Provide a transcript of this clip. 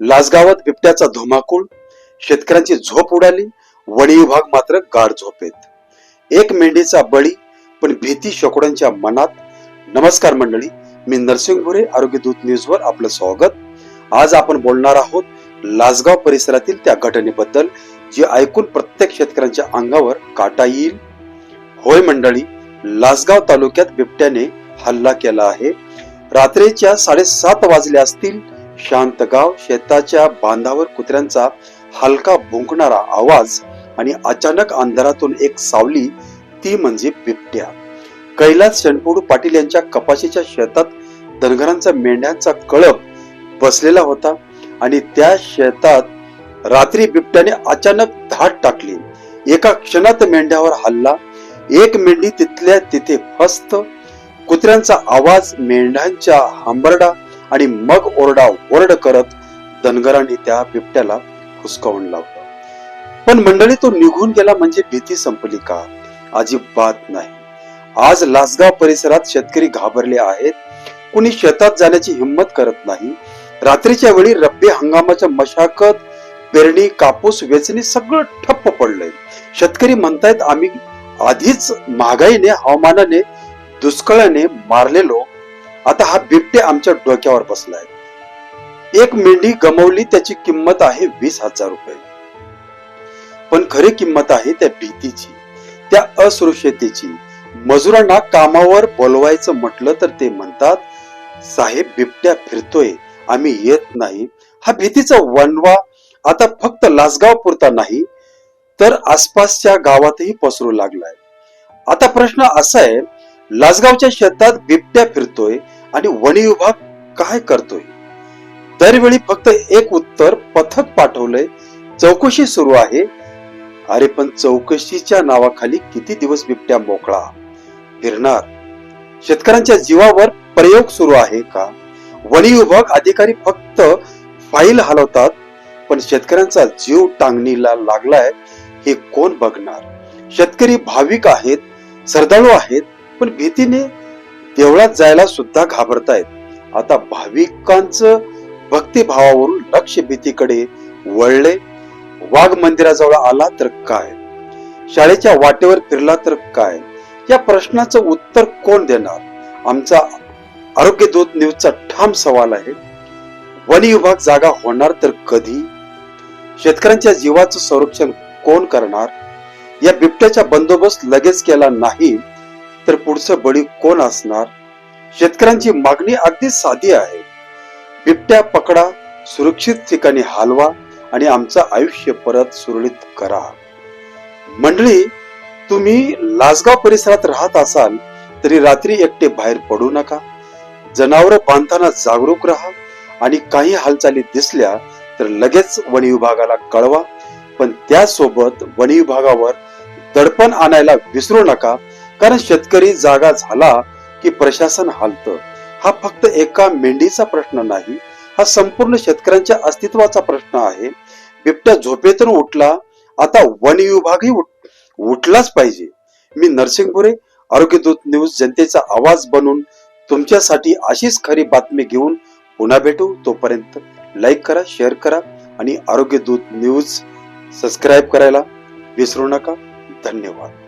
लासगावात बिबट्याचा धुमाकूळ शेतकऱ्यांची झोप उडाली वणी विभाग मात्र गाढ झोपेत. एक मेंढीचा बळी पण भीती शेकोड्यांच्या मनात. नमस्कार मंडळी मी नरसिंग भुरे आरोग्य दूत न्यूज वर आपलं स्वागत. आज आपण बोलणार आहोत लासगाव परिसरातील त्या घटनेबद्दल जे ऐकून प्रत्येक शेतकऱ्यांच्या अंगावर काटा येईल. होय मंडळी लासगाव तालुक्यात बिबट्याने हल्ला केला आहे. रात्रीच्या साडेसात वाजले असतील शांत गाव शेताच्या बांधावर कुत्र्यांचा हलका भुंकणारा आवाज आणि अचानक अंधारातून एक सावली ती म्हणजे बिबट्या. कैलास शनपूड पाटील यांच्या कपाशीच्या शेतात धनगरांचा मेंढ्यांचा कळप बसलेला होता आणि त्या शेतात रात्री बिबट्याने अचानक धाट टाकली. एका क्षणात मेंढ्यावर हल्ला. एक मेंढी तिथल्या तिथे फस्त. कुत्र्यांचा आवाज मेंढ्यांच्या हांबरडा आणि मग ओरडा ओरड करत धनगरांनी त्या बिबट्याला हुसकावून लावलं. पण मंडळी तो निघून गेला म्हणजे भीती संपली का? अजिबात नाही. आज लासगाव परिसरात शेतकरी घाबरले आहेत. कुणी शेतात जाण्याची हिंमत करत नाही. रात्रीच्या वेळी रब्बी हंगामाच्या मशाकत पेरणी कापूस वेचणी सगळं ठप्प पडलंय. शेतकरी म्हणतायत आम्ही आधीच महागाईने हवामानाने दुष्काळाने मारलेलो आता हा बिबटे आमच्या डोक्यावर बसलाय. एक मेंढी गमवली त्याची किंमत आहे वीस हजार रुपये. पण खरी किंमत आहे त्या भीतीची त्या असुरक्षतेची मजुरांना कामावर बोलवायचं म्हटलं तर ते म्हणतात साहेब बिबट्या फिरतोय आम्ही येत नाही. हा भीतीचा वनवा आता फक्त लासगाव पुरता नाही तर आसपासच्या गावातही पसरू लागलाय. आता प्रश्न असा आहे लासगावच्या शेतात बिबट्या फिरतोय आणि वन विभाग काय करतोय? दरवेळी फक्त एक उत्तर पथक पाठवलंय. चौकशी सुरू आहे. अरे पण चौकशीच्या नावाखाली किती दिवस बिबट्या मोकळा? फिरणार. शेतकऱ्यांच्या जीवावर प्रयोग सुरू आहे का? वन विभाग अधिकारी फक्त फाईल हलवतात पण शेतकऱ्यांचा जीव टांगणीला लागलाय हे कोण बघणार? शेतकरी भाविक आहेत श्रद्धाळू आहेत पण भीतीने देवळात जायला सुद्धा घाबरतायत. आता भाविकांचं भक्तिभावावरून लक्ष भीतीकडे वळले. वाघ मंदिराजवळ आला तर काय? शाळेच्या वाटेवर फिरला तर काय? या प्रश्नाचं उत्तर कोण देणार? आमचा आरोग्य दूत न्यूजचा ठाम सवाल आहे. वन विभाग जागा होणार तर कधी? शेतकऱ्यांच्या जीवाचं संरक्षण कोण करणार? या बिबट्याचा बंदोबस्त लगेच केला नाही. तर पुढचं बळी कोण असणार? शेतकऱ्यांची मागणी अगदी साधी आहे. बिबट्या पकडा सुरक्षित ठिकाणी हलवा आणि आमचं आयुष्य परत सुरळीत करा. मंडळी तुम्ही लासगाव परिसरात राहत असाल तरी रात्री एकटे बाहेर पडू नका. जनावर बांधताना जागरूक राहा आणि काही हालचाली दिसल्या तर लगेच वन विभागाला कळवा. पण त्यासोबत वन विभागावर दडपण आणायला विसरू नका. कारण शेतकरी जागा झाला की प्रशासन हालतं. हा फक्त एका मेंढीचा प्रश्न नाही हा संपूर्ण शेतकऱ्यांच्या अस्तित्वाचा प्रश्न आहे. बिबट्या झोपेतून उठला आता वन विभागही उठलाच पाहिजे. मी नरसिंगपुरे आरोग्यदूत न्यूज जनतेचा आवाज बनून तुमच्यासाठी अशीच खरी बातमी घेऊन पुन्हा भेटू. तोपर्यंत लाईक करा शेअर करा आणि आरोग्यदूत न्यूज सबस्क्राईब करायला विसरू नका. धन्यवाद.